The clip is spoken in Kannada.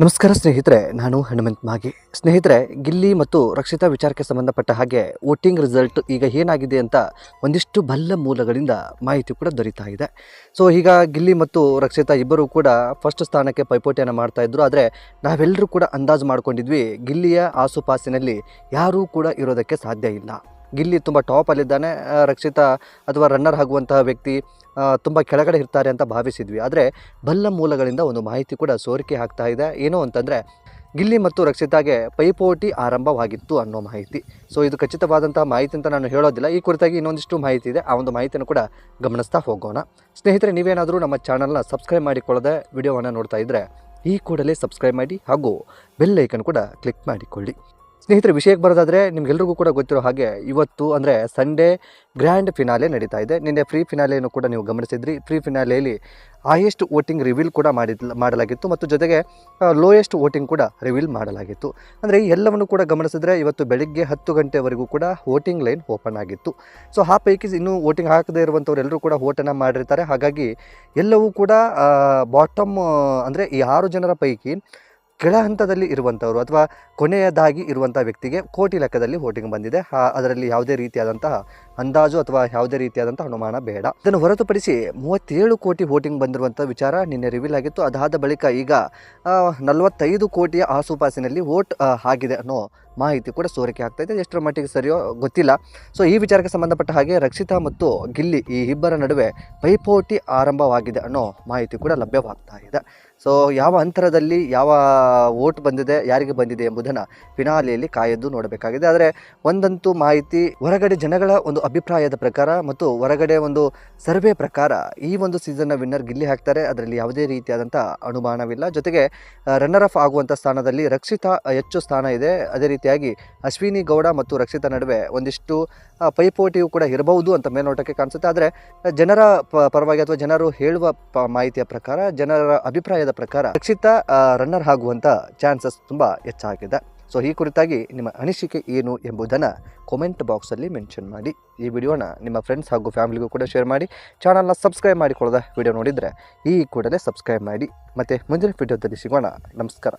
ನಮಸ್ಕಾರ ಸ್ನೇಹಿತರೆ, ನಾನು ಹನುಮಂತ್ ಮಾಗಿ. ಸ್ನೇಹಿತರೆ, ಗಿಲ್ಲಿ ಮತ್ತು ರಕ್ಷಿತಾ ವಿಚಾರಕ್ಕೆ ಸಂಬಂಧಪಟ್ಟ ಹಾಗೆ ವೋಟಿಂಗ್ ರಿಸಲ್ಟ್ ಈಗ ಏನಾಗಿದೆ ಅಂತ ಒಂದಿಷ್ಟು ಬಲ್ಲ ಮೂಲಗಳಿಂದ ಮಾಹಿತಿ ಕೂಡ ದೊರೀತಾ ಇದೆ. ಸೊ ಈಗ ಗಿಲ್ಲಿ ಮತ್ತು ರಕ್ಷಿತಾ ಇಬ್ಬರು ಕೂಡ ಫಸ್ಟ್ ಸ್ಥಾನಕ್ಕೆ ಪೈಪೋಟಿಯನ್ನು ಮಾಡ್ತಾ ಇದ್ರು. ಆದರೆ, ನಾವೆಲ್ಲರೂ ಕೂಡ ಅಂದಾಜು ಮಾಡ್ಕೊಂಡಿದ್ವಿ, ಗಿಲ್ಲಿಯ ಆಸುಪಾಸಿನಲ್ಲಿ ಯಾರೂ ಕೂಡ ಇರೋದಕ್ಕೆ ಸಾಧ್ಯ ಇಲ್ಲ. ಗಿಲ್ಲಿ ತುಂಬ ಟಾಪಲ್ಲಿದ್ದಾನೆ ರಕ್ಷಿತ ಅಥವಾ ರನ್ನರ್ ಆಗುವಂತಹ ವ್ಯಕ್ತಿ ತುಂಬ ಕೆಳಗಡೆ ಇರ್ತಾರೆ ಅಂತ ಭಾವಿಸಿದ್ವಿ. ಆದರೆ ಬಲ್ಲ ಮೂಲಗಳಿಂದ ಒಂದು ಮಾಹಿತಿ ಕೂಡ ಸೋರಿಕೆ ಆಗ್ತಾ ಇದೆ. ಏನು ಅಂತಂದರೆ ಗಿಲ್ಲಿ ಮತ್ತು ರಕ್ಷಿತಾಗೆ ಪೈಪೋಟಿ ಆರಂಭವಾಗಿತ್ತು ಅನ್ನೋ ಮಾಹಿತಿ. ಸೊ ಇದು ಖಚಿತವಾದಂತಹ ಮಾಹಿತಿ ಅಂತ ನಾನು ಹೇಳೋದಿಲ್ಲ. ಈ ಕುರಿತಾಗಿ ಇನ್ನೊಂದಿಷ್ಟು ಮಾಹಿತಿ ಇದೆ. ಆ ಒಂದು ಮಾಹಿತಿಯನ್ನು ಕೂಡ ಗಮನಿಸ್ತಾ ಹೋಗೋಣ. ಸ್ನೇಹಿತರೆ, ನೀವೇನಾದರೂ ನಮ್ಮ ಚಾನಲ್ನ ಸಬ್ಸ್ಕ್ರೈಬ್ ಮಾಡಿಕೊಳ್ಳದೆ ವಿಡಿಯೋವನ್ನು ನೋಡ್ತಾ ಇದ್ದರೆ ಈ ಕೂಡಲೇ ಸಬ್ಸ್ಕ್ರೈಬ್ ಮಾಡಿ ಹಾಗೂ ಬೆಲ್ ಕೂಡ ಕ್ಲಿಕ್ ಮಾಡಿಕೊಳ್ಳಿ. ಸ್ನೇಹಿತರೆ, ವಿಷಯಕ್ಕೆ ಬರೋದಾದರೆ ನಿಮ್ಗೆಲ್ರಿಗೂ ಕೂಡ ಗೊತ್ತಿರೋ ಹಾಗೆ ಇವತ್ತು ಅಂದರೆ ಸಂಡೇ ಗ್ರ್ಯಾಂಡ್ ಫಿನಾಲೆ ನಡೀತಾ ಇದೆ. ನಿನ್ನೆ ಫ್ರೀ ಫಿನಾಲೆಯನ್ನು ಕೂಡ ನೀವು ಗಮನಿಸಿದ್ರಿ. ಫ್ರೀ ಫಿನಾಲೆಯಲ್ಲಿ ಹೈಯೆಸ್ಟ್ ವೋಟಿಂಗ್ ರಿವೀಲ್ ಕೂಡ ಮಾಡಿ ಮಾಡಲಾಗಿತ್ತು ಮತ್ತು ಜೊತೆಗೆ ಲೋಯೆಸ್ಟ್ ವೋಟಿಂಗ್ ಕೂಡ ರಿವೀಲ್ ಮಾಡಲಾಗಿತ್ತು. ಅಂದರೆ ಎಲ್ಲವನ್ನು ಕೂಡ ಗಮನಿಸಿದ್ರೆ ಇವತ್ತು ಬೆಳಿಗ್ಗೆ ಹತ್ತು ಗಂಟೆವರೆಗೂ ಕೂಡ ವೋಟಿಂಗ್ ಲೈನ್ ಓಪನ್ ಆಗಿತ್ತು. ಸೊ ಆ ಪೈಕಿ ಇನ್ನೂ ವೋಟಿಂಗ್ ಹಾಕದೇ ಇರುವಂಥವ್ರು ಎಲ್ಲರೂ ಕೂಡ ವೋಟನ್ನು ಮಾಡಿರ್ತಾರೆ. ಹಾಗಾಗಿ ಎಲ್ಲವೂ ಕೂಡ ಬಾಟಮ್ ಅಂದರೆ ಈ ಆರು ಜನರ ಪೈಕಿ ಕೆಳ ಹಂತದಲ್ಲಿ ಇರುವಂಥವರು ಅಥವಾ ಕೊನೆಯದಾಗಿ ಇರುವಂಥ ವ್ಯಕ್ತಿಗೆ ಕೋಟಿ ಲೆಕ್ಕದಲ್ಲಿ ವೋಟಿಂಗ್ ಬಂದಿದೆ. ಅದರಲ್ಲಿ ಯಾವುದೇ ರೀತಿಯಾದಂತಹ ಅಂದಾಜು ಅಥವಾ ಯಾವುದೇ ರೀತಿಯಾದಂಥ ಅನುಮಾನ ಬೇಡ. ಇದನ್ನು ಹೊರತುಪಡಿಸಿ ಮೂವತ್ತೇಳು ಕೋಟಿ ವೋಟಿಂಗ್ ಬಂದಿರುವಂಥ ವಿಚಾರ ನಿನ್ನೆ ರಿವೀಲ್ ಆಗಿತ್ತು. ಅದಾದ ಬಳಿಕ ಈಗ ನಲವತ್ತೈದು ಕೋಟಿಯ ಆಸುಪಾಸಿನಲ್ಲಿ ವೋಟ್ ಆಗಿದೆ ಅನ್ನೋ ಮಾಹಿತಿ ಕೂಡ ಸೋರಿಕೆ ಆಗ್ತಾ ಇದೆ. ಎಷ್ಟರ ಮಟ್ಟಿಗೆ ಸರಿಯೋ ಗೊತ್ತಿಲ್ಲ. ಸೊ ಈ ವಿಚಾರಕ್ಕೆ ಸಂಬಂಧಪಟ್ಟ ಹಾಗೆ ರಕ್ಷಿತಾ ಮತ್ತು ಗಿಲ್ಲಿ ಈ ಇಬ್ಬರ ನಡುವೆ ಪೈಪೋಟಿ ಆರಂಭವಾಗಿದೆ ಅನ್ನೋ ಮಾಹಿತಿ ಕೂಡ ಲಭ್ಯವಾಗ್ತಾ ಇದೆ. ಸೊ ಯಾವ ಅಂತರದಲ್ಲಿ ಯಾವ ವೋಟ್ ಬಂದಿದೆ, ಯಾರಿಗೆ ಬಂದಿದೆ ಎಂಬುದನ್ನು ಫಿನಾಲೆಯಲ್ಲಿ ಕಾಯದ್ದು ನೋಡಬೇಕಾಗಿದೆ. ಆದರೆ, ಒಂದಂತೂ ಮಾಹಿತಿ ಹೊರಗಡೆ ಜನಗಳ ಒಂದು ಅಭಿಪ್ರಾಯದ ಪ್ರಕಾರ ಮತ್ತು ಹೊರಗಡೆ ಒಂದು ಸರ್ವೆ ಪ್ರಕಾರ ಈ ಒಂದು ಸೀಸನ್ನ ವಿನ್ನರ್ ಗಿಲ್ಲಿ ಹಾಕ್ತಾರೆ. ಅದರಲ್ಲಿ ಯಾವುದೇ ರೀತಿಯಾದಂಥ ಅನುಮಾನವಿಲ್ಲ. ಜೊತೆಗೆ ರನ್ನರ್ ಅಫ್ ಆಗುವಂಥ ಸ್ಥಾನದಲ್ಲಿ ರಕ್ಷಿತಾ ಹೆಚ್ಚು ಸ್ಥಾನ ಇದೆ. ಅದೇ ರೀತಿಯಾಗಿ ಅಶ್ವಿನಿ ಗೌಡ ಮತ್ತು ರಕ್ಷಿತಾ ನಡುವೆ ಒಂದಿಷ್ಟು ಪೈಪೋಟಿಯು ಕೂಡ ಇರಬಹುದು ಅಂತ ಮೇಲ್ನೋಟಕ್ಕೆ ಕಾಣಿಸುತ್ತೆ. ಆದರೆ, ಜನರ ಪರವಾಗಿ ಅಥವಾ ಜನರು ಹೇಳುವ ಮಾಹಿತಿಯ ಪ್ರಕಾರ, ಜನರ ಅಭಿಪ್ರಾಯದ ಪ್ರಕಾರ ರಕ್ಷಿತಾ ರನ್ನರ್ ಆಗುವಂಥ ಚಾನ್ಸಸ್ ತುಂಬ ಹೆಚ್ಚಾಗಿದೆ. ಸೊ ಈ ಕುರಿತಾಗಿ ನಿಮ್ಮ ಅನಿಸಿಕೆ ಏನು ಎಂಬುದನ್ನು ಕಮೆಂಟ್ ಬಾಕ್ಸಲ್ಲಿ ಮೆನ್ಷನ್ ಮಾಡಿ. ಈ ವಿಡಿಯೋನ ನಿಮ್ಮ ಫ್ರೆಂಡ್ಸ್ ಹಾಗೂ ಫ್ಯಾಮಿಲಿಗೂ ಕೂಡ ಶೇರ್ ಮಾಡಿ. ಚಾನಲ್ನ ಸಬ್ಸ್ಕ್ರೈಬ್ ಮಾಡಿಕೊಳ್ಳೋದ ವಿಡಿಯೋ ನೋಡಿದರೆ ಈ ಕೂಡಲೇ ಸಬ್ಸ್ಕ್ರೈಬ್ ಮಾಡಿ. ಮತ್ತು ಮುಂದಿನ ವಿಡಿಯೋದಲ್ಲಿ ಸಿಗೋಣ. ನಮಸ್ಕಾರ.